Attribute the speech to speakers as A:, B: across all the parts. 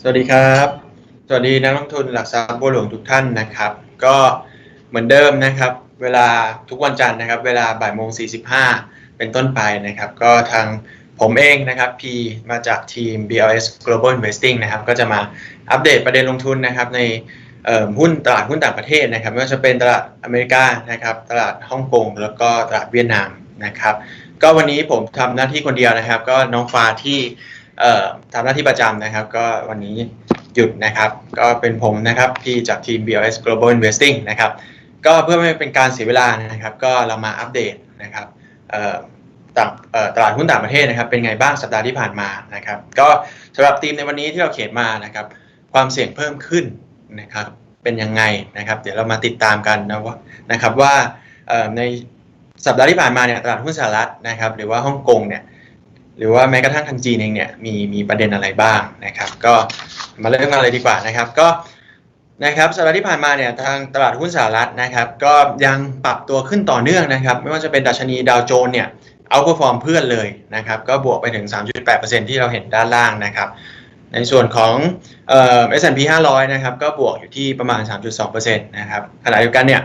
A: สวัสดีครับ สวัสดีนักลงทุนหลักทรัพย์บัวหลวงทุกท่านนะครับ ก็เหมือนเดิมนะครับ เวลาทุกวันจันทร์นะครับ เวลาบ่ายโมง45 เป็นต้นไปนะครับ ก็ทางผมเองนะครับ P มาจากทีม BLS Global Investing นะครับ ก็จะมาอัปเดตประเด็นลงทุนนะครับ ในหุ้นตลาดหุ้นต่างประเทศนะครับไม่ว่าจะเป็นตลาดอเมริกานะครับ ตลาดฮ่องกงแล้วก็ตลาดเวียดนามนะครับ ก็วันนี้ผมทำหน้าที่คนเดียวนะครับ ก็น้องฟ้าที่ ทำหน้าที่ประจำนะครับ ก็วันนี้หยุดนะครับ ก็เป็นผมนะครับพี่จากทีม BLS Global Investing นะครับ ก็เพื่อไม่เป็นการเสียเวลานะครับ ก็เรามาอัปเดตนะครับตตลาดหุ้นต่างประเทศนะครับ เป็นไงบ้างสัปดาห์ที่ผ่านมานะครับ ก็สำหรับธีมในวันนี้ที่เราเขียนมานะครับ ความเสี่ยงเพิ่มขึ้นนะครับเป็นยังไงนะครับ เดี๋ยวเรามาติดตามกันนะว่านะครับว่าในสัปดาห์ที่ผ่านมาเนี่ยตลาดหุ้นสหรัฐนะครับ หรือว่าฮ่องกงเนี่ย หรือว่าแม้กระทั่งทางจีนเองเนี่ยมีมีประเด็นอะไรบ้างนะครับ ก็มาเริ่มกันเลยดีกว่านะครับ ก็นะครับสัปดาห์ที่ผ่านมาเนี่ยทางตลาดหุ้นสหรัฐนะครับ ก็ยังปรับตัวขึ้นต่อเนื่องนะครับ ไม่ว่าจะเป็นดัชนีดาวโจนส์เนี่ยเอาเปอร์ฟอร์มเพื่อนเลยนะครับ ก็บวกไปถึง 3.8%ที่เราเห็นด้านล่างนะครับ ในส่วนของเอ่อ S&P 500 นะครับ ก็บวกอยู่ที่ประมาณ 3.2%นะครับขณะเดียวกันเนี่ย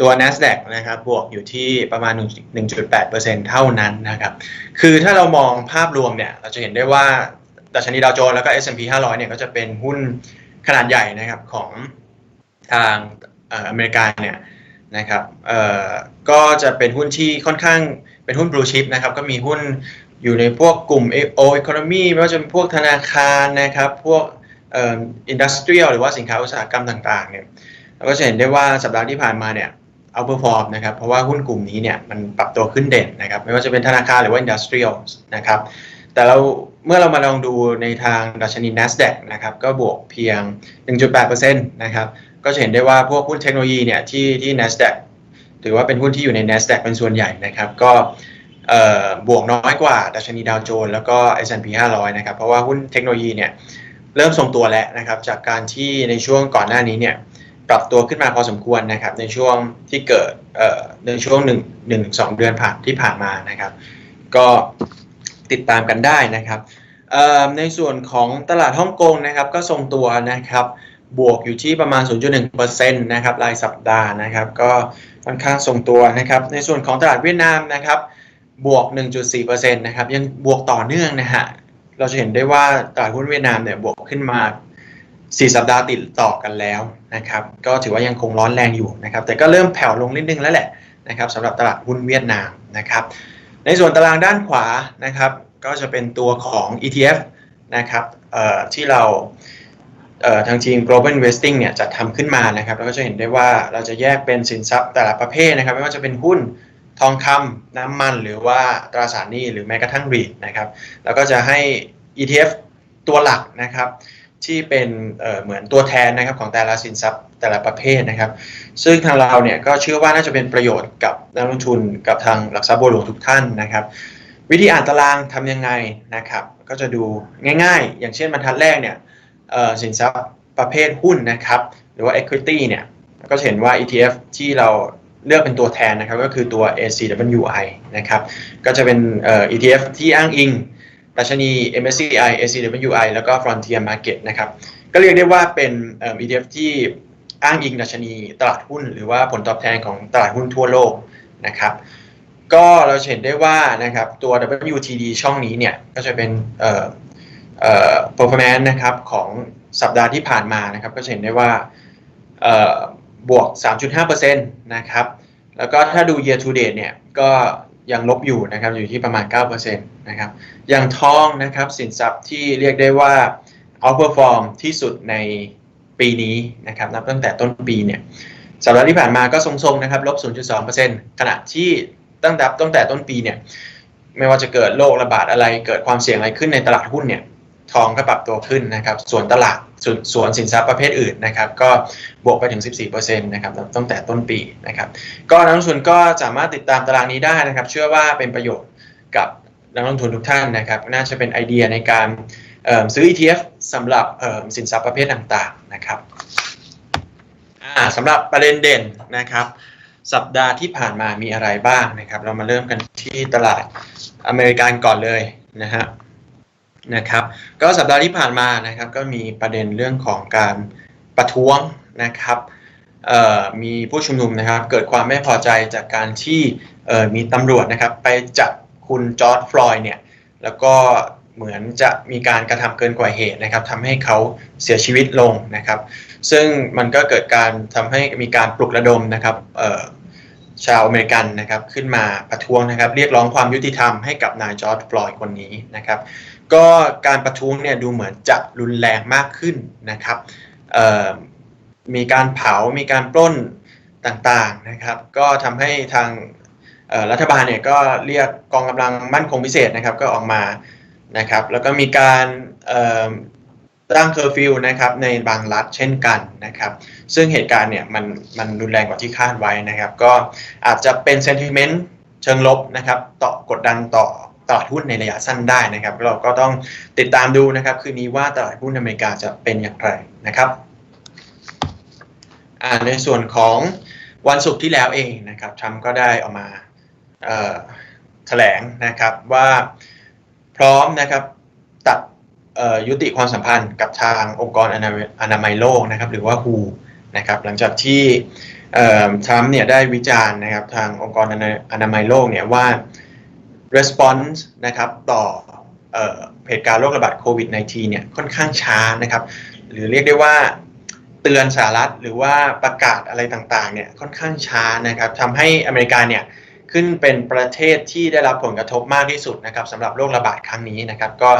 A: ตัว NASDAQ นะครับบวกอยู่ที่ประมาณ 1.8%เท่านั้นนะครับ คือถ้าเรามองภาพรวมเนี่ย เราจะเห็นได้ว่าดัชนีดาวโจนส์แล้วก็ S&P 500 เนี่ยก็จะเป็นหุ้นขนาดใหญ่นะครับของทางอเมริกาเนี่ยนะครับก็จะเป็นหุ้นที่ค่อนข้างเป็นหุ้น blue chip นะครับ ก็มีหุ้นอยู่ในพวกกลุ่ม O economy ไม่ว่าจะเป็นพวกธนาคารนะครับ พวกอ่อ industrial หรือว่าสินค้าอุตสาหกรรมต่างๆเนี่ยเราก็จะเห็นได้ว่าสัปดาห์ที่ผ่านมาเนี่ย เอาเปอร์ฟอร์มนะครับเพราะว่าหุ้นกลุ่มนี้เนี่ยมันปรับตัวขึ้นเด่นนะครับไม่ว่าจะเป็นธนาคารหรือว่าอินดัสเทรียลนะครับแต่เราเมื่อเรามาลองดูในทางดัชนี NASDAQ นะครับก็บวกเพียง 1.8%นะครับก็จะเห็นได้ว่าพวกหุ้นเทคโนโลยีเนี่ยที่ที่ NASDAQ ถือว่าเป็นหุ้นที่อยู่ใน NASDAQ เป็นส่วนใหญ่นะครับก็บวกน้อยกว่าดัชนีดาวโจนส์แล้วก็ S&P 500 นะครับเพราะว่าหุ้นเทคโนโลยีเนี่ยเริ่มทรงตัวแล้วนะครับจากการที่ในช่วงก่อนหน้านี้เนี่ย ปรับตัวขึ้นมาพอสมควรนะครับ ในช่วงที่เกิดเอ่อในช่วง1 1 2เดือนผ่านที่ผ่านมานะครับ ก็ติดตามกันได้นะครับในส่วนของตลาดฮ่องกงนะครับ ก็ทรงตัวนะครับ บวกอยู่ที่ประมาณ 0.1%นะครับรายสัปดาห์นะครับ ก็ค่อนข้างทรงตัวนะครับ ในส่วนของตลาดเวียดนามนะครับ บวก 1.4%นะครับยังบวกต่อเนื่องนะฮะเราจะเห็นได้ว่าตลาดหุ้นเวียดนามเนี่ยบวกขึ้นมา 4 สัปดาห์ติดต่อกันแล้ว นะครับก็ถือว่ายังคงร้อนแรงอยู่นะครับแต่ก็เริ่มแผ่วลงนิดนึงแล้วแหละนะครับสำหรับตลาดหุ้นเวียดนามนะครับในส่วนตารางด้านขวานะครับก็จะเป็นตัวของ ETF นะครับที่เราเทางทีม global investing เนี่ยจัดทำขึ้นมานะครับแล้วก็จะเห็นได้ว่าเราจะแยกเป็นสินทรัพย์แต่ละประเภทนะครับ ไม่ว่าจะเป็นหุ้นทองคำน้ำมันหรือว่าตราสารหนี้หรือแม้กระทั่ง REIT นะครับ แล้วก็จะให้ ETF ตัวหลักนะครับ ที่เป็นเเหมือนตัวแทนนะครับของแต่ละสินทรัพย์แต่ละประเภทนะครับ ซึ่งทางเราเนี่ยก็เชื่อว่าน่าจะเป็นประโยชน์กับนักลงทุนกับทางหลักทรัพย์บัวหลวงทุกท่านนะครับ วิธีอ่านตารางทำยังไงนะครับ ก็จะดูง่ายๆ อย่างเช่นบรรทัดแรกเนี่ยสินทรัพย์ประเภทหุ้นนะครับ หรือว่า equity เนี่ยก็จะเห็นว่า ETF ที่เราเลือกเป็นตัวแทนนะครับก็คือตัว ACWI นะครับก็จะเป็น ETF ที่อ้างอิง ดัชนี MSCI ACWI แล้วก็ Frontier Market นะครับ ก็เรียกได้ว่าเป็น ETF ที่อ้างอิงดัชนีตลาดหุ้น หรือว่าผลตอบแทนของตลาดหุ้นทั่วโลกนะครับ ก็เราเห็นได้ว่านะครับตัว WTD ช่องนี้เนี่ยก็จะเป็นเอ่อเอ่อ performance นะครับของสัปดาห์ที่ผ่านมานะครับ ก็จะเห็นได้ว่าเอ่อบวก 3.5%นะครับแล้วก็ถ้าดู year to date เนี่ยก็ ยังลบอยู่นะครับอยู่ที่ประมาณ9%นะครับอย่างทองนะครับสินทรัพย์ที่เรียกได้ว่า outperform ที่สุดในปีนี้นะครับนับตั้งแต่ต้นปีเนี่ยสัปดาห์ที่ผ่านมาก็ทรงๆนะครับลบ 0.2%ขณะที่ตั้งแต่ตั้งแต่ต้นปีเนี่ยไม่ว่าจะเกิดโรคระบาดอะไรเกิดความเสี่ยงอะไรขึ้นในตลาดหุ้นเนี่ย ทองก็ปรับตัวขึ้นนะครับ ส่วนตลาดส่วนส่วนสินทรัพย์ประเภทอื่นนะครับ ก็บวกไปถึง 14%นะครับตั้งแต่ต้นปีนะครับ ก็นักลงทุนก็สามารถติดตามตารางนี้ได้นะครับ เชื่อว่าเป็นประโยชน์กับนักลงทุนทุกท่านนะครับ น่าจะเป็นไอเดียในการซื้อ ETF สำหรับสินทรัพย์ประเภทต่างๆนะครับอ่าสำหรับประเด็นเด่นนะครับ สัปดาห์ที่ผ่านมามีอะไรบ้างนะครับ เรามาเริ่มกันที่ตลาดอเมริกันก่อนเลยนะฮะ นะครับ ก็สัปดาห์ที่ผ่านมานะครับก็มีประเด็นเรื่องของการประท้วงนะครับมีผู้ชุมนุมนะครับ เกิดความไม่พอใจจากการที่มีตำรวจนะครับ ไปจับคุณจอร์ดฟลอยด์เนี่ยแล้วก็เหมือนจะมีการกระทำเกินกว่าเหตุนะครับทำให้เขาเสียชีวิตลงนะครับ ซึ่งมันก็เกิดการทำให้มีการปลุกระดมนะครับชาวอเมริกันนะครับขึ้นมาประท้วงนะครับ เรียกร้องความยุติธรรมให้กับนายจอร์ดฟลอยด์คนนี้นะครับ ก็การประท้วงเนี่ยดูเหมือนจะรุนแรงมากขึ้นนะครับมีการเผา มีการปล้นต่างๆนะครับ ก็ทำให้ทางรัฐบาลเนี่ยก็เรียกกองกำลังมั่นคงพิเศษนะครับก็ออกมานะครับ แล้วก็มีการตั้งเคอร์ฟิวนะครับในบางรัฐเช่นกันนะครับ ซึ่งเหตุการณ์เนี่ยมันมันรุนแรงกว่าที่คาดไว้นะครับ ก็อาจจะเป็นเซนติเมนต์เชิงลบนะครับ ต่อกดดันต่อ ตลาดหุ้นในระยะสั้นได้นะครับ เราก็ต้องติดตามดูนะครับคืนนี้ว่าตลาดหุ้นอเมริกาจะเป็นอย่างไรนะครับในส่วนของวันศุกร์ที่แล้วเองนะครับทรัมป์ก็ได้ออกมาแถลงนะครับว่าพร้อมนะครับตัดยุติความสัมพันธ์กับทางองค์กรอนามัยอนามัยโลกนะครับหรือว่า WHO นะครับหลังจากที่ทรัมป์เนี่ยได้วิจารณ์นะครับทางองค์กรอนาอนามัยโลกเนี่ยว่า response นะครับต่อเหตุการณ์โรคระบาดโควิด -19 เนี่ยค่อนข้างช้านะครับ หรือเรียกได้ว่าเตือนสหรัฐหรือว่าประกาศอะไรต่างๆเนี่ยค่อนข้างช้านะครับทำให้อเมริกาเนี่ยขึ้นเป็นประเทศที่ได้รับผลกระทบมากที่สุดนะครับสำหรับโรคระบาดครั้งนี้นะครับ ก็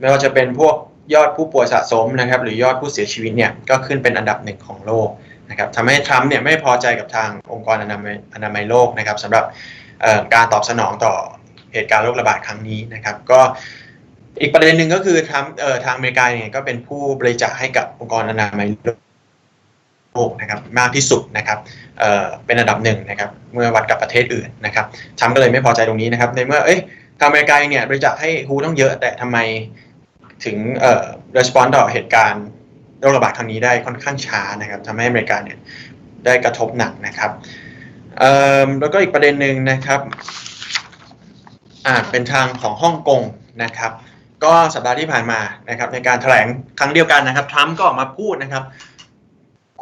A: ไม่ว่าจะเป็นพวกยอดผู้ป่วยสะสมนะครับ หรือยอดผู้เสียชีวิตเนี่ยก็ขึ้นเป็นอันดับหนึ่งของโลกนะครับทำให้ทรัมป์เนี่ยไม่พอใจกับทางองค์กรอนามัยอนามัยโลกนะครับสำหรับการตอบสนองต่อ เหตุการณ์โรคระบาดครั้งนี้นะครับ ก็อีกประเด็นหนึ่งก็คือทางเอ่อทางอเมริกาเนี่ยก็เป็นผู้บริจาคให้กับองค์กรอนามัยโลกนะครับมากที่สุดนะครับเอ่อเป็นอันดับหนึ่งนะครับเมื่อวัดกับประเทศอื่นนะครับทรัมป์ก็เลยไม่พอใจตรงนี้นะครับในเมื่อเอ้ยทางอเมริกาเนี่ยบริจาคให้ฮูต้องเยอะแต่ทำไมถึงเอ่อ response ต่อเหตุการณ์โรคระบาดครั้งนี้ได้ค่อนข้างช้านะครับทำให้อเมริกาเนี่ยได้กระทบหนักนะครับแล้วก็อีกประเด็นหนึ่งนะครับ อ่าเป็นทางของฮ่องกงนะครับ ก็สัปดาห์ที่ผ่านมานะครับ ในการแถลงครั้งเดียวกันนะครับทรัมป์ก็ออกมาพูดนะครับ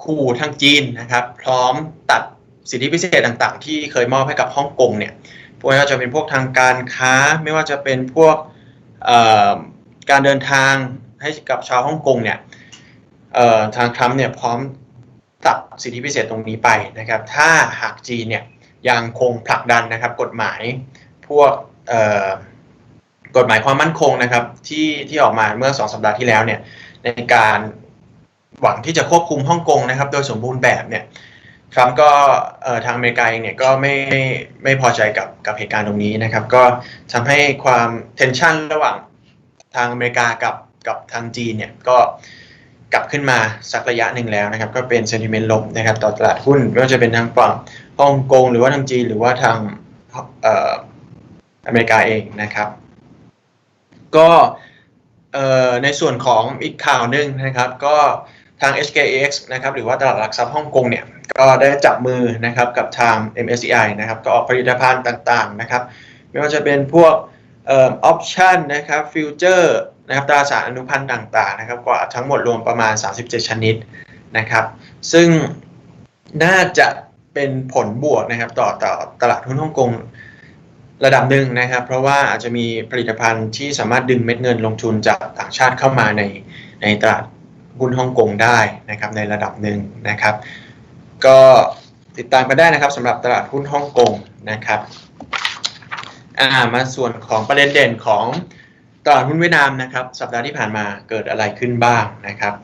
A: ขู่ทางจีนนะครับ พร้อมตัดสิทธิพิเศษต่างๆ ที่เคยมอบให้กับฮ่องกงเนี่ยไม่ว่าจะเป็นพวกทางการค้า ไม่ว่าจะเป็นพวกเอ่อการเดินทางให้กับชาวฮ่องกงเนี่ยเอ่อทางทรัมป์เนี่ยพร้อมตัดสิทธิพิเศษตรงนี้ไปนะครับ ถ้าหากจีนเนี่ยยังคงผลักดันนะครับกฎหมายพวก กฎหมายความมั่นคงนะครับ ที่ที่ออกมาเมื่อสองสัปดาห์ที่แล้วเนี่ยในการหวังที่จะควบคุมฮ่องกงนะครับ โดยสมบูรณ์แบบเนี่ยทรัมป์ก็ทางอเมริกาเองเนี่ยก็ไม่ไม่พอใจกับกับเหตุการณ์ตรงนี้นะครับ ก็ทำให้ความเทนชันระหว่างทางอเมริกากับกับทางจีนเนี่ยก็กลับขึ้นมาสักระยะหนึ่งแล้วนะครับ ก็เป็นเซนติเมนต์ลบนะครับ ต่อตลาดหุ้นไม่ว่าจะเป็นทางฝั่งฮ่องกงหรือว่าทางจีนหรือว่าทางเอเมริกาเองนะครับ ก็ในส่วนของอีกข่าวหนึ่งนะครับ ก็ทาง HKX นะครับหรือว่าตลาดหลักทรัพย์ฮ่องกงเนี่ยก็ได้จับมือนะครับกับทาง MSCI นะครับก็ออกผลิตภัณฑ์ต่างๆนะครับ ไม่ว่าจะเป็นพวกออปชันนะครับฟิวเจอร์นะครับตราสารอนุพันธ์ต่างๆนะครับกว่าทั้งหมดรวมประมาณ 37 ชนิดนะครับ ซึ่งน่าจะเป็นผลบวกนะครับต่อต่อตลาดหุ้นฮ่องกง ระดับหนึ่งนะครับ เพราะว่าอาจจะมีผลิตภัณฑ์ที่สามารถดึงเม็ดเงินลงทุนจากต่างชาติเข้ามาในในตลาดหุ้นฮ่องกงได้นะครับในระดับหนึ่งนะครับ ก็ติดตามกันได้นะครับสำหรับตลาดหุ้นฮ่องกงนะครับอ่ามาส่วนของประเด็นเด่นของตลาดหุ้นเวียดนามนะครับ สัปดาห์ที่ผ่านมาเกิดอะไรขึ้นบ้างนะครับ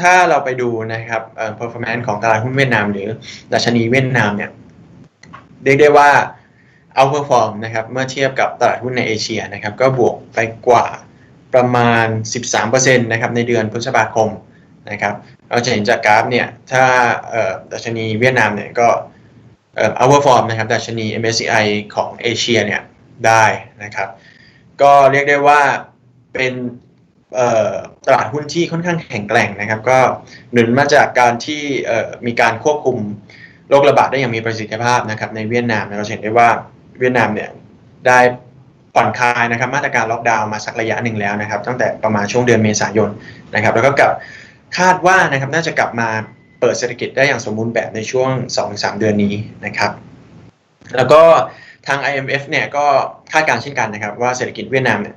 A: ถ้าเราไปดูนะครับ performance ของตลาดหุ้นเวียดนาม หรือดัชนีเวียดนามเนี่ยเรียกได้ว่า เอาเ r อร์ฟอร์มนะครับเมื่อเทียบกับตลาดหุ้นในเอเชียนะครับก็บวกไปกว่าประมาณ 13%นะครับในเดือนพฤษภาคมนะครับเราจะเห็นจากกราฟเนี่ยถ้าดัชนีเวียดนามเนี่ยก็เอาเ r อร์ฟอร์มนะครับดัชนี MSCI ของเอเชียเนี่ยได้นะครับก็เรียกได้ว่าเป็นตลาดหุ้นที่ค่อนข้างแข็งแกร่งนะครับ ก็หนุนมาจากการที่มีการควบคุมโรคระบาดได้อย่างมีประสิทธิภาพนะครับในเวียดนามเราเห็นได้ว่า เวียดนามเนี่ยได้ผ่อนคลายนะครับมาตรการล็อกดาวน์มาสักระยะหนึ่งแล้วนะครับ ตั้งแต่ประมาณช่วงเดือนเมษายนนะครับ แล้วก็กลับคาดว่านะครับน่าจะกลับมาเปิดเศรษฐกิจได้อย่างสมบูรณ์แบบในช่วง 2-3 เดือนนี้นะครับ แล้วก็ทาง IMF เนี่ยก็คาดการเช่นกันนะครับ ว่าเศรษฐกิจเวียดนามเนี่ย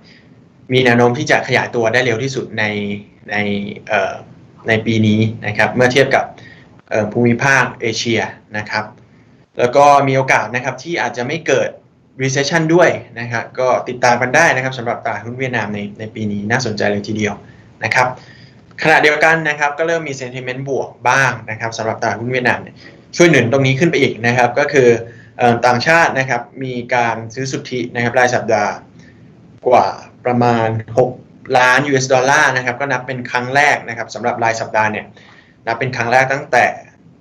A: มีแนวโน้มที่จะขยายตัวได้เร็วที่สุดในในในปีนี้นะครับ เมื่อเทียบกับภูมิภาคเอเชียนะครับ แล้วก็มีโอกาสนะครับที่อาจจะไม่เกิด recession ด้วยนะครับก็ติดตามกันได้นะครับสำหรับตลาดหุ้นเวียดนามในในปีนี้น่าสนใจเลยทีเดียวนะครับขณะเดียวกันนะครับก็เริ่มมี sentiment บวกบ้างนะครับสำหรับตลาดหุ้นเวียดนามเนี่ยช่วยหนุนตรงนี้ขึ้นไปอีกนะครับก็คืออต่างชาตินะครับมีการซื้อสุทธินะครับรายสัปดาห์กว่าประมาณ 6 ล้าน US ดอลลาร์นะครับก็นับเป็นครั้งแรกนะครับสำหรับรายสัปดาห์เนี่ยนับเป็นครั้งแรกตั้งแต่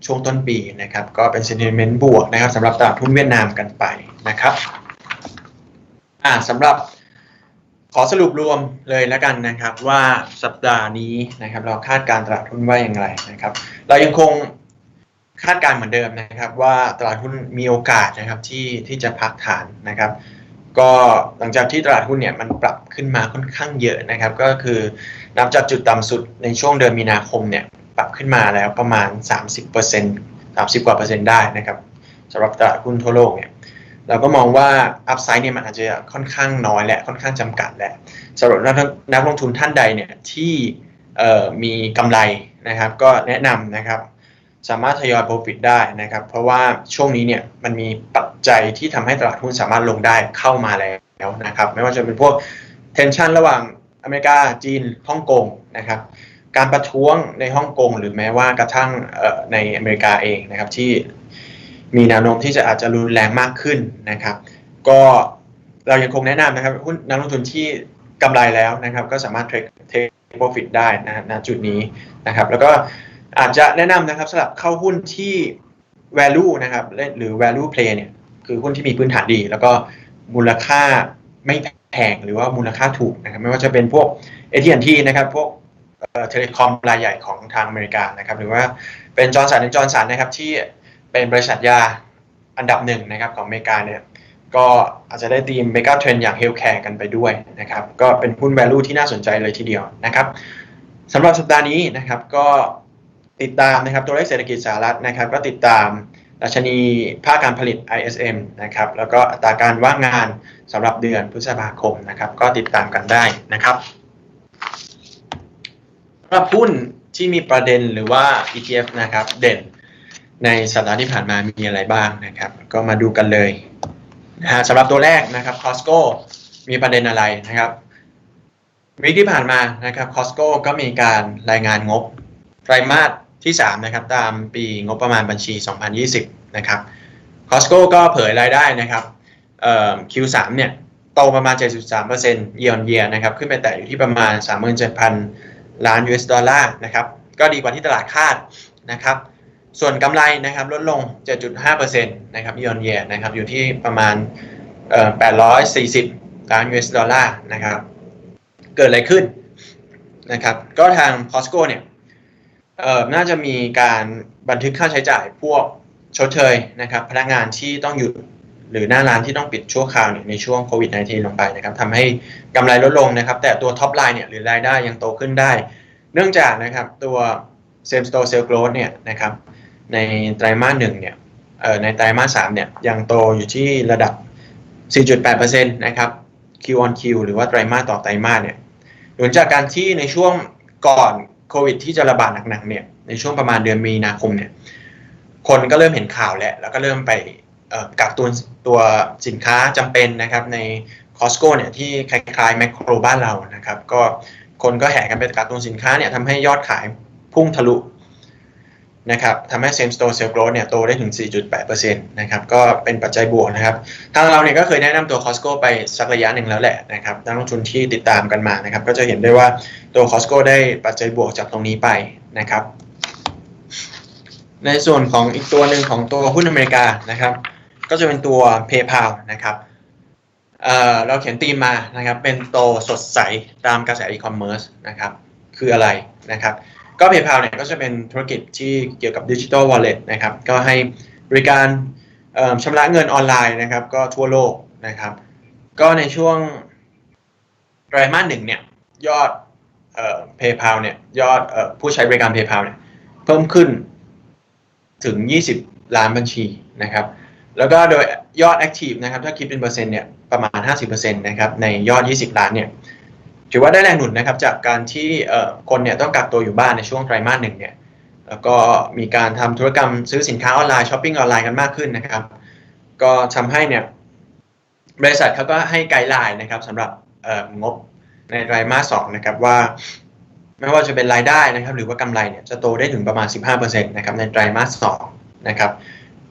A: ช่วงต้นปีนะครับ ก็เป็น sentiment บวกนะครับสำหรับตลาดหุ้นเวียดนามกันไปนะครับอ่าสำหรับขอสรุปรวมเลยแล้วกันนะครับว่าสัปดาห์นี้นะครับเราคาดการตลาดหุ้นว่าอย่างไรนะครับ เรายังคงคาดการเหมือนเดิมนะครับ ว่าตลาดหุ้นมีโอกาสนะครับที่ที่จะพักฐานนะครับ ก็หลังจากที่ตลาดหุ้นเนี่ยมันปรับขึ้นมาค่อนข้างเยอะนะครับ ก็คือนับจากจุดต่ำสุดในช่วงเดือนมีนาคมเนี่ย ปรับขึ้นมาแล้วประมาณ 30% 30 กว่าเปอร์เซ็นต์ได้นะครับสำหรับตลาดหุ้นทั่วโลกเนี่ยเราก็มองว่าอัพไซด์เนี่ยมันอาจจะค่อนข้างน้อยและค่อนข้างจำกัดแหละสำหรับนักลงทุนท่านใดเนี่ยที่มีกำไรนะครับก็แนะนำนะครับสามารถทยอย profit ได้นะครับ เพราะว่าช่วงนี้เนี่ยมันมีปัจจัยที่ทำให้ตลาดหุ้นสามารถลงได้เข้ามาแล้วนะครับ ไม่ว่าจะเป็นพวก tension ระหว่างอเมริกาจีนฮ่องกงนะครับ การประท้วงในฮ่องกงหรือแม้ว่ากระทั่งในอเมริกาเองนะครับที่มีแนวโน้มที่จะอาจจะรุนแรงมากขึ้นนะครับ ก็เรายังคงแนะนำนะครับหุ้นนักลงทุนที่กำไรแล้วนะครับ ก็สามารถเทรดเทคโปรฟิตได้นะฮะณจุดนี้นะครับ แล้วก็อาจจะแนะนำนะครับสำหรับเข้าหุ้นที่ value นะครับหรือ value play เนี่ยคือหุ้นที่มีพื้นฐานดี แล้วก็มูลค่าไม่แพงหรือว่ามูลค่าถูกนะครับไม่ว่าจะเป็นพวก AT&T นะครับพวก เทเลคอมรายใหญ่ของทางอเมริกานะครับหรือว่าเป็นจอร์นสันจอร์นสันนะครับที่เป็นบริษัทยาอันดับหนึ่งนะครับของอเมริกาเนี่ยก็อาจจะได้ตีมเมก a เทรนอย่างเฮลท์แคร์กันไปด้วยนะครับก็เป็นหุ้น value ที่น่าสนใจเลยทีเดียวนะครับสำหรับสัปดาห์นี้นะครับก็ติดตามนะครับตัวเลขเศรษฐกิจสหรัฐนะครับ ก็ติดตามดัชนีภาคการผลิต ISM นะครับแล้วก็อัตราการว่างงานสำหรับเดือนพฤษภาคมนะครับ ก็ติดตามกันได้นะครับำหรับหุ้นที่มีประเด็นหรือว่า ETF นะครับ เด่นในสัปดาห์ที่ผ่านมามีอะไรบ้างนะครับ ก็มาดูกันเลยนะฮะสำหรับตัวแรกนะครับ Costco มีประเด็นอะไรนะครับวิกที่ผ่านมานะครับ Costco ก็มีการรายงานงบไตรมาสที่ 3 นะครับ ตามปีงบประมาณบัญชี 2020 นะครับ Costco ก็เผยรายได้นะครับเอ่อ Q3 เนี่ยโตประมาณ 73% year on year นะครับ ขึ้นไปแต่อยู่ที่ประมาณ 37,000 ล้าน US ดอลลาร์นะครับก็ดีกว่าที่ตลาดคาดนะครับส่วนกำไรนะครับลดลง 7.5%นะครับ year on year นะครับอยู่ที่ประมาณเอ่อ840 ล้าน US ดอลลาร์นะครับเกิดอะไรขึ้นนะครับก็ทาง Costco เนี่ยน่าจะมีการบันทึกค่าใช้จ่ายพวกชดเชยนะครับพนักงานที่ต้องหยุด หรือหน้าร้านที่ต้องปิดชั่วคราวเนี่ยในช่วงโควิด -19 ลงไปนะครับทำให้กำไรลดลงนะครับ แต่ตัวท็อปไลน์เนี่ยหรือรายได้ยังโตขึ้นได้ เนื่องจากนะครับตัว same store sales growth เนี่ยนะครับในไตรมาสหนึ่งเนี่ยในไตรมาสสามเนี่ยยังโตอยู่ที่ระดับ 4.8%นะครับ Q on Q หรือว่าไตรมาสต่อไตรมาสเนี่ยหลังจากการที่ในช่วงก่อนโควิด ที่จะระบาดหนักๆเนี่ยในช่วงประมาณเดือนมีนาคมเนี่ยคนก็เริ่มเห็นข่าวแล้วแล้วก็เริ่มไป กักตุนตัวสินค้าจำเป็นนะครับใน Costco เนี่ยที่คล้ายๆแมคโครบ้านเรานะครับก็คนก็แห่กันไปกักตุนสินค้าเนี่ยทำให้ยอดขายพุ่งทะลุนะครับทำให้ same store sales growth เนี่ยโตได้ถึง 4.8%นะครับก็เป็นปัจจัยบวกนะครับทางเราเนี่ยก็เคยแนะนำตัว Costco ไปสักระยะหนึ่งแล้วแหละนะครับนักลงทุนที่ติดตามกันมานะครับก็จะเห็นได้ว่าตัว Costco ได้ปัจจัยบวกจากตรงนี้ไปนะครับ ในส่วนของอีกตัวหนึ่งของตัวหุ้นอเมริกานะครับ ก็จะเป็นตัว PayPal นะครับเอ่อเราเขียนธีมมานะครับ เป็นโตสดใสตามกระแสอีคอมเมิร์ซนะครับ คืออะไรนะครับ ก็ PayPal เนี่ยก็จะเป็นธุรกิจที่เกี่ยวกับ Digital Wallet นะครับ ก็ให้บริการชำระเงินออนไลน์นะครับ ก็ทั่วโลกนะครับ ก็ในช่วงไตรมาสหนึ่งเนี่ยยอดเอ่อ PayPal เนี่ยยอดเอ่อผู้ใช้บริการ PayPal เนี่ยเพิ่มขึ้นถึง 20 ล้านบัญชีนะครับ แล้วก็โดยยอด Active นะครับ ถ้าคิดเป็นเปอร์เซ็นต์เนี่ยประมาณ 50%นะครับในยอด 20 ล้านเนี่ยถือว่าได้แรงหนุนนะครับจากการที่คนเนี่ยต้องกักตัวอยู่บ้านในช่วงไตรมาสหนึ่งเนี่ยแล้วก็มีการทำธุรกรรมซื้อสินค้าออนไลน์ช้อปปิ้งออนไลน์กันมากขึ้นนะครับ ก็ทำให้เนี่ยบริษัทเขาก็ให้ไกด์ไลน์นะครับสำหรับงบในไตรมาสสองนะครับว่า ไม่ว่าจะเป็นรายได้นะครับ หรือว่ากำไรเนี่ยจะโตได้ถึงประมาณ 15%นะครับในไตรมาสสองนะครับ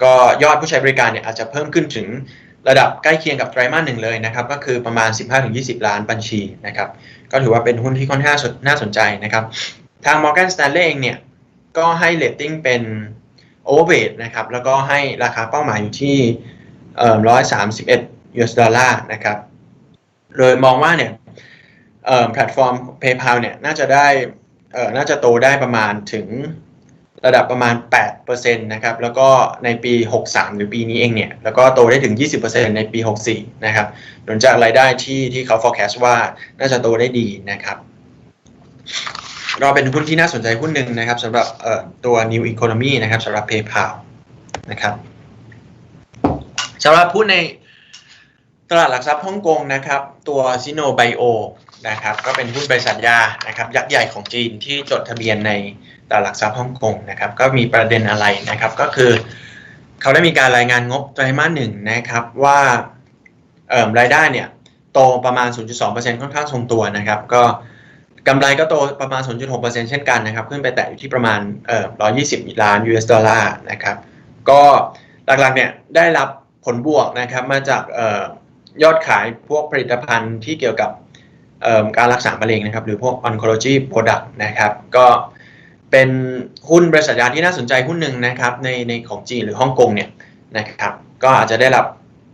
A: ก็ยอดผู้ใช้บริการเนี่ยอาจจะเพิ่มขึ้นถึงระดับใกล้เคียงกับไตรมาสหนึ่งเลยนะครับ ก็คือประมาณ 15-20 ล้านบัญชีนะครับ ก็ถือว่าเป็นหุ้นที่ค่อนข้างน่าสนใจนะครับ ทาง Morgan Stanley เองเนี่ย ก็ให้เรตติ้งเป็น overweight นะครับ แล้วก็ให้ราคาเป้าหมายอยู่ที่เอ่อ131 US ดอลลาร์นะครับ โดยมองว่าเนี่ยแพลตฟอร์ม PayPal เนี่ยน่าจะได้น่าจะโตได้ประมาณถึง ระดับประมาณ 8%นะครับ แล้วก็ในปี 63 หรือปีนี้เองเนี่ย แล้วก็โตได้ถึง 20%ในปี 64 นะครับหลังจากรายได้ที่ที่เขา forecast ว่าน่าจะโตได้ดีนะครับ เราเป็นหุ้นที่น่าสนใจหุ้นหนึ่งนะครับสำหรับเอ่อตัว New Economy นะครับสำหรับ PayPal นะครับสำหรับหุ้นในตลาดหลักทรัพย์ฮ่องกงนะครับ ตัว Sino Bio นะครับ ก็เป็นหุ้นบริษัทยานะครับ ยักษ์ใหญ่ของจีนที่จดทะเบียนใน ตลาดหลักทรัพย์ฮ่องกงนะครับ ก็มีประเด็นอะไรนะครับ ก็คือ เขาได้มีการรายงานงบไตรมาสหนึ่งนะครับว่าเอ่อรายได้เนี่ยโตประมาณ 0.2%ค่อนข้างทรงตัวนะครับ ก็กำไรก็โตประมาณ 0.6%เช่นกันนะครับ ขึ้นไปแตะอยู่ที่ประมาณเอ่อ120 ล้าน US ดอลลาร์นะครับ ก็หลักๆเนี่ยได้รับผลบวกนะครับมาจากเอ่อยอดขายพวกผลิตภัณฑ์ที่เกี่ยวกับการรักษามะเร็งนะครับ หรือพวก oncology product นะครับ ก็ เป็นหุ้นบริษัทยาที่น่าสนใจหุ้นหนึ่งนะครับในในของจีนหรือฮ่องกงเนี่ยนะครับก็อาจจะได้รับ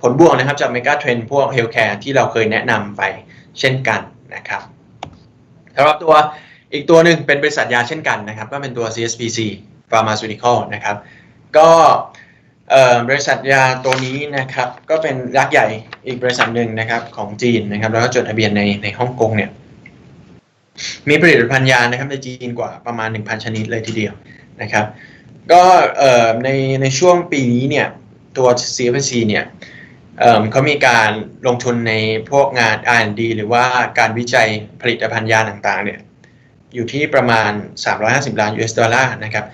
A: ผลบวกนะครับจากเมกาเทรนพวกเฮลท์แคร์ที่เราเคยแนะนำไปเช่นกันนะครับสำหรับตัวอีกตัวหนึ่งเป็นบริษัทยาเช่นกันนะครับ ก็เป็นตัว CSPC Pharmaceutical นะครับ ก็เอ่อบริษัทยาตัวนี้นะครับ ก็เป็นยักษ์ใหญ่อีกบริษัทหนึ่งนะครับของจีนนะครับ แล้วก็จดทะเบียนในในฮ่องกงเนี่ย มีผลิตภัณฑ์ยานะครับในจีนกว่าประมาณ 1,000 ชนิดเลยทีเดียวนะครับ ก็เอ่อในในช่วงปีนี้เนี่ยตัว CFC เนี่ยเอ่อเขามีการลงทุนในพวกงาน R&D หรือว่าการวิจัยผลิตภัณฑ์ยาต่างๆเนี่ยอยู่ที่ประมาณ 350 ล้าน US ดอลลาร์นะครับ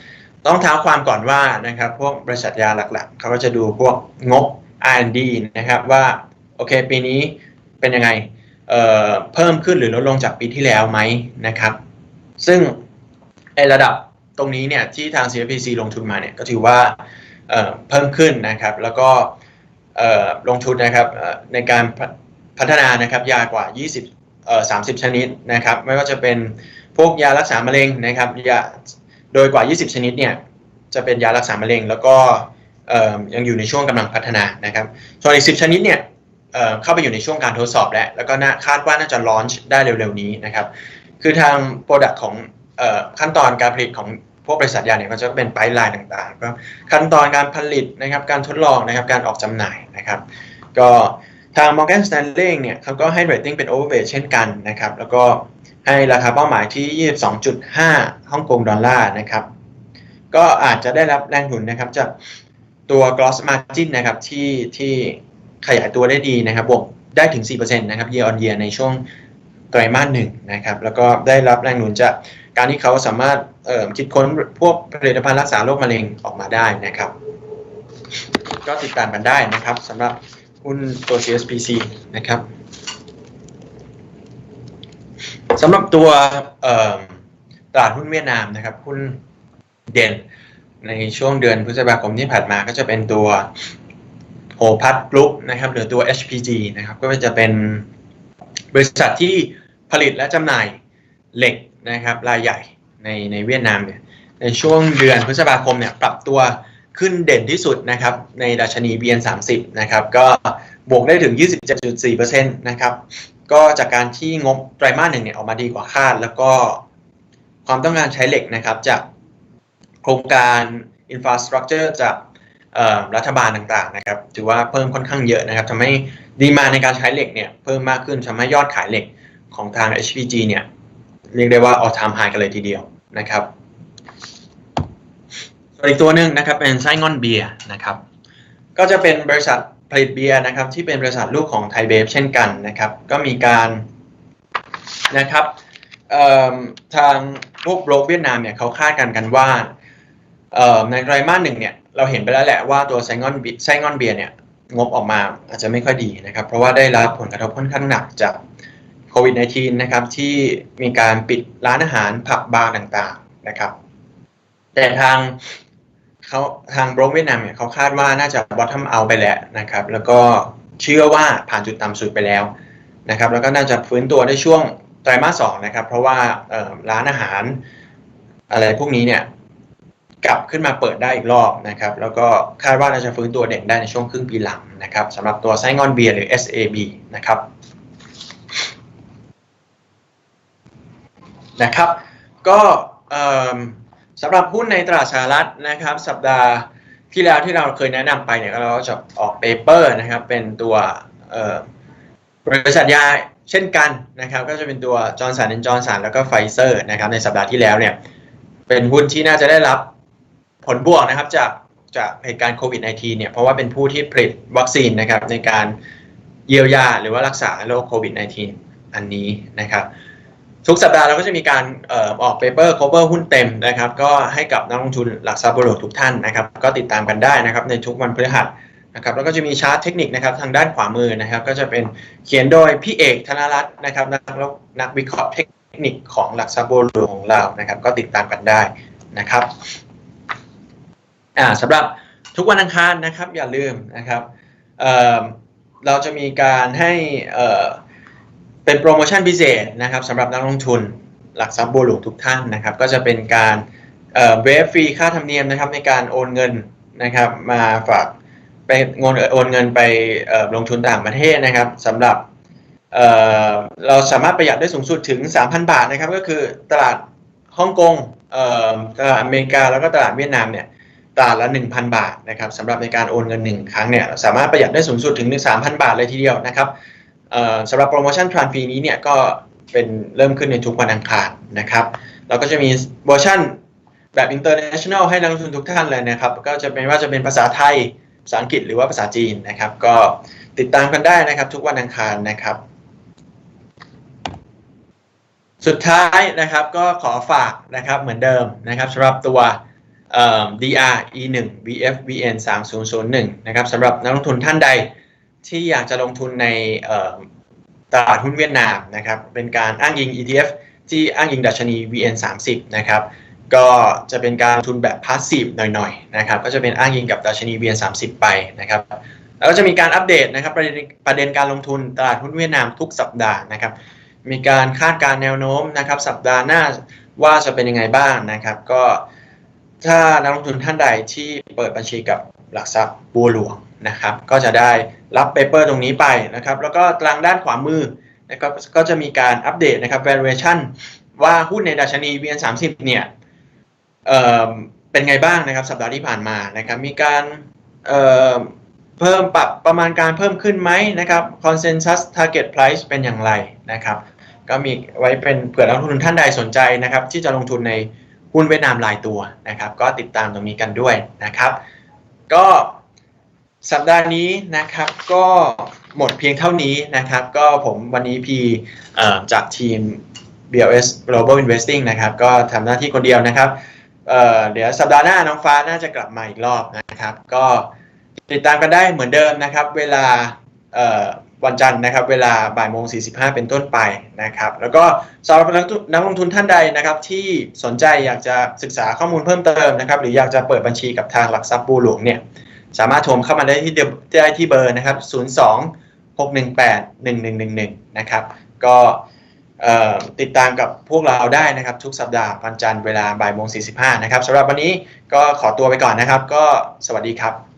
A: ต้องเท้าความก่อนว่านะครับพวกบริษัทยาหลักๆ เขาก็จะดูพวกงบ R&D นะครับว่าโอเคปีนี้เป็นยังไง เเพิ่มขึ้นหรือลดลงจากปีที่แล้วไหมนะครับ ซึ่งไอระดับตรงนี้เนี่ยที่ทาง CFPC ลงทุนมาเนี่ยก็ถือว่าเเพิ่มขึ้นนะครับ แล้วก็ลงทุนนะครับในการพัฒนานะครับยากว่า 20เอ่อ30 ชนิดนะครับ ไม่ว่าจะเป็นพวกยารักษามะเร็งนะครับยาโดยกว่า 20 ชนิดเนี่ยจะเป็นยารักษามะเร็ง แล้วก็ยังอยู่ในช่วงกำลังพัฒนานะครับส่วนอีก 10 ชนิดเนี่ย เข้าไปอยู่ในช่วงการทดสอบแล้ว แล้วก็น่าคาดว่าน่าจะลอนช์ได้เร็วๆนี้นะครับ คือทาง Product ของออขั้นตอนการผลิตของพวกบริษัทยาเนี่ยก็จะเป็นไพป์ไลน์ต่างๆก็ขั้นตอนการผลิตนะครับ การทดลองนะครับ การออกจำหน่ายนะครับ ก็ทาง Morgan Stanley เนี่ยเขาก็ให้ rating เป็น overweight เช่นกันนะครับ แล้วก็ให้ราคาเป้าหมายที่ 22.5ฮ่องกงดอลลาร์นะครับ ก็อาจจะได้รับแรงหนุนนะครับจากตัว gross margin นะครับที่ที่ ขยายตัวได้ดีนะครับบวกได้ถึง 4%นะครับ year on year ในช่วงไตรมาสหนึ่งนะครับ แล้วก็ได้รับแรงหนุนจากการที่เขาสามารถคิดค้นพวกผลิตภัณฑ์รักษาโรคมะเร็งออกมาได้นะครับ ก็ติดตามกันได้นะครับสำหรับหุ้นตัว CSPC นะครับสำหรับตัวตลาดหุ้นเวียดนามนะครับหุ้นเด่นในช่วงเดือนพฤษภาคมที่ผ่านมาก็จะเป็นตัว โอพัทกรุ๊ปนะครับหรือตัว HPG นะครับก็จะเป็นบริษัทที่ผลิตและจำหน่ายเหล็กนะครับรายใหญ่ในในเวียดนามเนี่ยในช่วงเดือนพฤษภาคมเนี่ยปรับตัวขึ้นเด่นที่สุดนะครับในดัชนี BN 30 นะครับก็บวกได้ถึง 27.4%นะครับก็จากการที่งบไตรมาสหนึ่งเนี่ยออกมาดีกว่าคาด แล้วก็ความต้องการใช้เหล็กนะครับจากโครงการ infrastructure จาก รัฐบาลต่างๆนะครับถือว่าเพิ่มค่อนข้างเยอะนะครับทำให้ดีมาในการใช้เหล็กเนี่ยเพิ่มมากขึ้นทำให้ยอดขายเหล็กของทาง HPG เนี่ยเรียกได้ว่า all time high กันเลยทีเดียวนะครับส่วนอีกตัวหนึ่งนะครับเป็นไส้งอนเบียร์นะครับก็จะเป็นบริษัทผลิตเบียร์นะครับที่เป็นบริษัทลูกของไทยเบฟเช่นกันนะครับก็มีการนะครับทางพวกโบรกเวียดนามเนี่ยเขาคาดกันกันว่าในไตรมาสหนึ่งเนี่ย เราเห็นไปแล้วแหละว่าตัวไซงอนไซงอนเบียร์เนี่ยงบออกมาอาจจะไม่ค่อยดีนะครับ เพราะว่าได้รับผลกระทบค่อนข้างหนักจากโควิด -19 นะครับ ที่มีการปิดร้านอาหารผับบาร์ต่างๆนะครับ แต่ทางเขาทางโบรกเวียดนามเนี่ยเขาคาดว่าน่าจะ bottom out ไปแล้วนะครับ แล้วก็เชื่อว่าผ่านจุดต่ำสุดไปแล้วนะครับ แล้วก็น่าจะฟื้นตัวได้ช่วงไตรมาสสองนะครับ เพราะว่าร้านอาหารอะไรพวกนี้เนี่ย กลับขึ้นมาเปิดได้อีกรอบนะครับ แล้วก็คาดว่าน่าจะฟื้นตัวเด่นได้ในช่วงครึ่งปีหลังนะครับสำหรับตัวไซงอนเบียร์หรือ SAB นะครับนะครับก็สำหรับหุ้นในตลาดสหรัฐนะครับ สัปดาห์ที่แล้วที่เราเคยแนะนำไปเนี่ยเราก็จะออกเปเปอร์นะครับ เป็นตัวบริษัทยาเช่นกันนะครับ ก็จะเป็นตัวจอร์นสันแอนจอร์นสันแล้วก็ไฟเซอร์นะครับ ในสัปดาห์ที่แล้วเนี่ยเป็นหุ้นที่น่าจะได้รับ ผลบวกนะครับจากจากเหตุการณ์โควิด -19 เนี่ยเพราะว่าเป็นผู้ที่ผลิตวัคซีนนะครับในการเยียวยาหรือว่ารักษาโรคโควิด -19 อันนี้นะครับ ทุกสัปดาห์เราก็จะมีการออออกเปเปอร์ cover หุ้นเต็มนะครับ ก็ให้กับนักลงทุนหลักทรัพย์บัวหลวงทุกท่านนะครับ ก็ติดตามกันได้นะครับในทุกวันพฤหัสนะครับแล้วก็จะมีชาร์ตเทคนิคนะครับทางด้านขวามือนะครับ ก็จะเป็นเขียนโดยพี่เอกธนรัตน์นะครับนักนักวิเคราะห์เทคนิคของหลักทรัพย์บัวหลวงของเรานะครับ ก็ติดตามกันได้นะครับ อ่าสำหรับทุกวันอังคารนะครับ อย่าลืมนะครับเเราจะมีการให้เเป็นโปรโมชั่นพิเศษนะครับสำหรับนักลงทุนหลักทรัพย์บัวหลวงทุกท่านนะครับ ก็จะเป็นการเวฟฟรีค่าธรรมเนียมนะครับในการโอนเงินนะครับมาฝากไปโอนโอนเงินไปลงทุนต่างประเทศนะครับสำหรับเเราสามารถประหยัดได้สูงสุดถึง 3,000 บาทนะครับ ก็คือตลาดฮ่องกงตลาดอเมริกาแล้วก็ตลาดเวียดนามเนี่ย ตลาละ 1,000 บาทนะครับสำหรับในการโอนเงิน 1 ครั้งเนี่ยสามารถประหยัดได้สูงสุดถึง 3,000 บาทเลยทีเดียวนะครับสำหรับโปรโมชั่นทรานฟรีนี้เนี่ยก็เป็นเริ่มขึ้นในทุกวันอังคารนะครับเราก็จะมีเวอร์ชันแบบ international ให้นักลงทุนทุกท่านเลยนะครับ ก็จะเป็นว่าจะเป็นภาษาไทย ภาษาอังกฤษหรือว่าภาษาจีนนะครับ ก็ติดตามกันได้นะครับ ทุกวันอังคารนะครับ สุดท้ายนะครับก็ขอฝากนะครับเหมือนเดิมนะครับสำหรับตัว DR E1 VFVN 3001นะครับสำหรับนักลงทุนท่านใดที่อยากจะลงทุนในตลาดหุ้นเวียดนามนะครับเป็นการอ้างอิง ETF ที่อ้างอิงดัชนี VN30 นะครับก็จะเป็นการลงทุนแบบพาสซีฟหน่อยๆนะครับก็จะเป็นอ้างอิงกับดัชนี VN30 ไปนะครับแล้วก็จะมีการอัปเดตนะครับประเด็นประเด็นการลงทุนตลาดหุ้นเวียดนามทุกสัปดาห์นะครับมีการคาดการณ์แนวโน้มนะครับสัปดาห์หน้าว่าจะเป็นยังไงบ้างนะครับ ก็ ถ้านักลงทุนท่านใดที่เปิดบัญชีกับหลักทรัพย์บัวหลวงนะครับ ก็จะได้รับเปเปอร์ตรงนี้ไปนะครับ แล้วก็ตางด้านขวามือนะครับก็จะมีการอัปเดตนะครับ valuation ว่าหุ้นในดัชนี VN30 เนี่ยเอ่อเป็นไงบ้างนะครับ สัปดาห์ที่ผ่านมานะครับ มีการเเพิ่มปรับประมาณการเพิ่มขึ้นไหมนะครับ consensus target price เป็นอย่างไรนะครับ ก็มีไว้เป็นเผื่อนักลงทุนท่านใดสนใจนะครับ ที่จะลงทุนใน หุ้นเวียดนามรายตัวนะครับ ก็ติดตามตรงนี้กันด้วยนะครับ ก็สัปดาห์นี้นะครับก็หมดเพียงเท่านี้นะครับ ก็ผมวันนี้พีจากทีม BLS Global Investing นะครับ ก็ทำหน้าที่คนเดียวนะครับเเดี๋ยวสัปดาห์หน้าน้องฟ้าน่าจะกลับมาอีกรอบนะครับ ก็ติดตามกันได้เหมือนเดิมนะครับ เวลา วันจันทร์นะครับ เวลาบ่ายโมง45เป็นต้นไปนะครับ แล้วก็สำหรับนักลงทุนท่านใดนะครับ ที่สนใจอยากจะศึกษาข้อมูลเพิ่มเติมนะครับ หรืออยากจะเปิดบัญชีกับทางหลักทรัพย์บูหลวงเนี่ยสามารถโทรเข้ามาได้ที่เดิมได้ที่เบอร์นะครับ 02 618 1111 นะครับ ก็ติดตามกับพวกเราได้นะครับ ทุกสัปดาห์วันจันทร์เวลาบ่ายโมง45นะครับสำหรับวันนี้ก็ขอตัวไปก่อนนะครับ ก็สวัสดีครับ